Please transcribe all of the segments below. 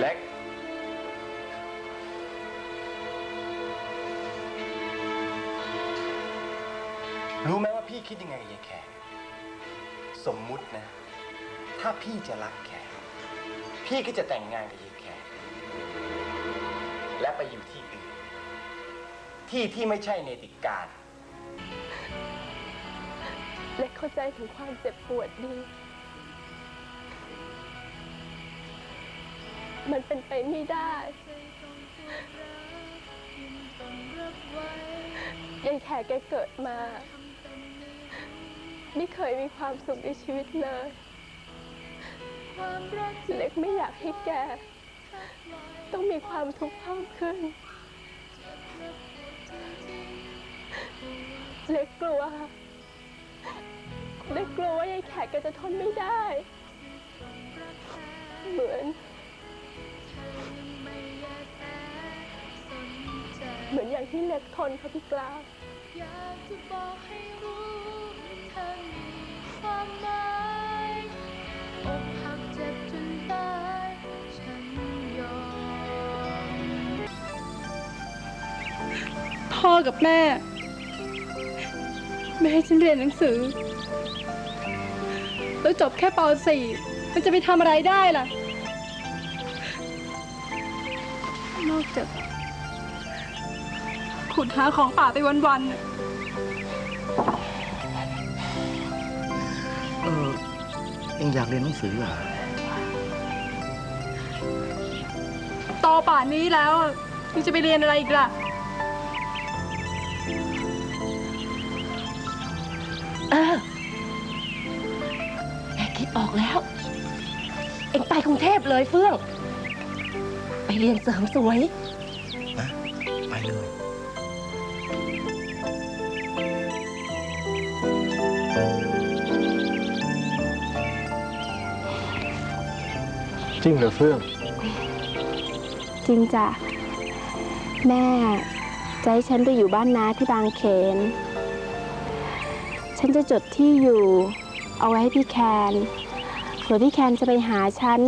เล็ก รู้ไหมว่าพี่คิดยังไงกับยายแขกสมมุตินะ ถ้าพี่จะรักแขก พี่ก็จะแต่งงานกับยายแขก และไปอยู่ที่อื่น ที่ที่ไม่ใช่เนติการ เล็กเข้าใจถึงความเจ็บปวดดี มันเป็นไปไม่ได้ยายแขกแกเกิดมา ไม่เคยมีความสุขในชีวิตเลยเล็กไม่อยากให้แก ต้องมีความทุกข์เพิ่มขึ้น เล็กกลัว เล็กกลัวว่ายายแขกแกจะทนไม่ได้ ที่เล็กทนค่ะพี่กลาอยากจะบอกให้รู้เธอมีความหมายอกหักเจ็บจนตายฉันยอมพ่อกับแม่ไม่ให้ฉันเรียนหนังสือ แล้วจบแค่ป .4 มันจะไปทำอะไรได้ล่ะ นอกจาก ขุดหาของป่าไปวันๆน่ะเออ เองอยากเรียนหนังสือเหรอ โตป่านนี้แล้วอะยังจะไปเรียนอะไรอีกล่ะ เออแม่คิดออกแล้ว เอ็งไปกรุงเทพเลยเฟื่อง ไปเรียนเสริมสวย จริงเหรอเฟื่องจริงจ้ะแม่จะให้ฉันไปอยู่บ้านน้าที่บางเขน ฉันจะจดที่อยู่ เอาไว้ให้พี่แคนเผื่อพี่แคนจะไปหาฉัน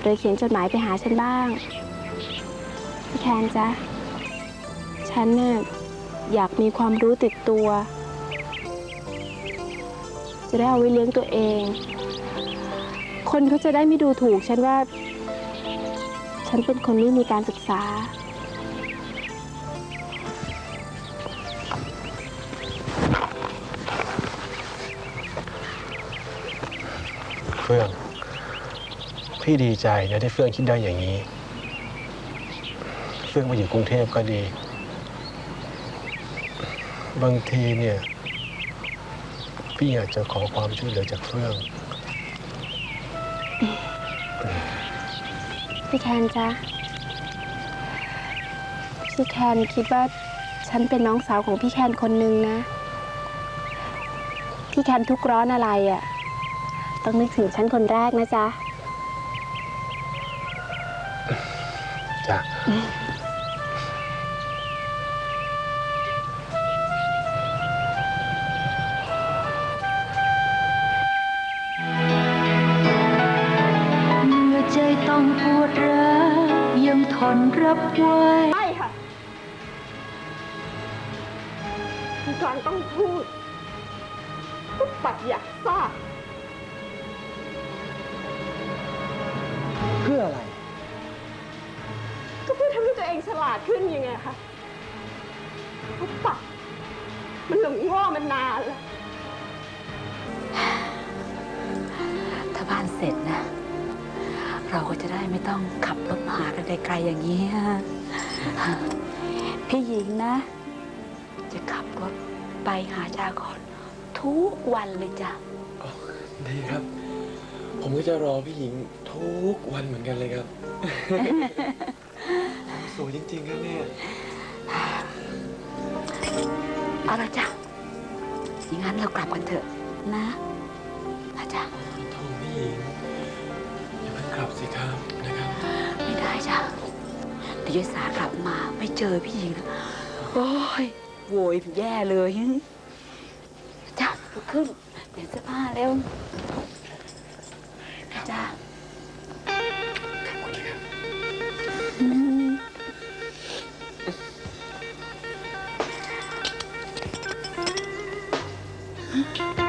หรือเขียนจดหมายไปหาฉันบ้าง พี่แคนจ๊ะ ฉันน่ะอยากมีความรู้ติดตัว จะได้เอาไว้เลี้ยงตัวเอง คนเขาจะได้ไม่ดูถูก ฉันว่า ฉันเป็นคนไม่มีการศึกษา เฟื่อง พี่ดีใจนะที่เฟื่องคิดได้อย่างนี้ เฟื่องมาอยู่กรุงเทพก็ดี บางทีเนี่ย พี่อยากจะขอความช่วยเหลือจากเฟื่อง พี่แคนจ๊ะ พี่แคนคิดว่าฉันเป็นน้องสาวของพี่แคนคนหนึ่งนะ พี่แคนทุกข์ร้อนอะไรอะ่ะ ต้องนึกถึงฉันคนแรกนะจ๊ะ จ้ะ ยังทนรับไว้ไม่ค่ะพี่กลางต้องพูดก็ปัดอยากทราบเพื่ออะไร ก็เพื่อทำให้ตัวเองฉลาดขึ้นยังไงคะก็ปัดมันหลงโง่มันนานแล้วถ้าบ้านเสร็จนะ เราก็จะได้ไม่ต้องขับรถมาหากันไกลๆอย่างนี้ยพี่หญิงนะ จะขับรถไปหาจากอน ทุกวันเลยจ้ะดีครับ ผมก็จะรอพี่หญิงทุกวันเหมือนกันเลยครับ สวยจริงๆครับเนี่ยเอาละจ้ะอย่างนั้นเรากลับกันเถอะนะนะจ๊ะ โทรพี่หญิงอย่าเพิ่งก ลับสิครับนะครับ ไม่ได้จ้ะเดี๋ยวยายสากลับมาไม่เจอพี่หญิงโอ้ยโวยแย่เลยจ้าลุกขึ้นเดี๋ยวเสื้อผ้าเร็วจ้ะอื